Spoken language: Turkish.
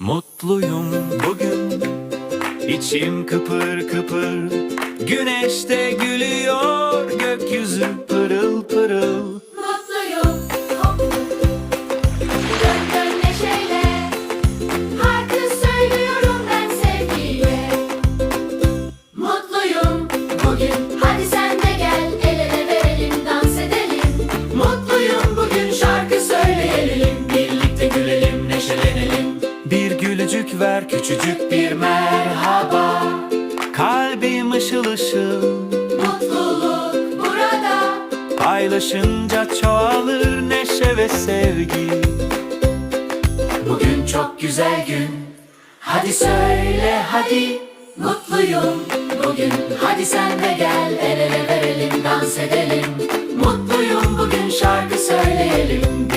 Mutluyum bugün. İçim kıpır kıpır. Güneşte gülüyor Gökyüzü Bir gülücük ver küçücük bir merhaba. Kalbim ışıl ışıl. Mutluluk burada. Paylaşınca çoğalır neşe ve sevgi. Bugün çok güzel gün. Hadi söyle hadi. Mutluyum. Bugün Hadi sen de gel. El ele verelim dans edelim. Mutluyum bugün şarkı söyleyelim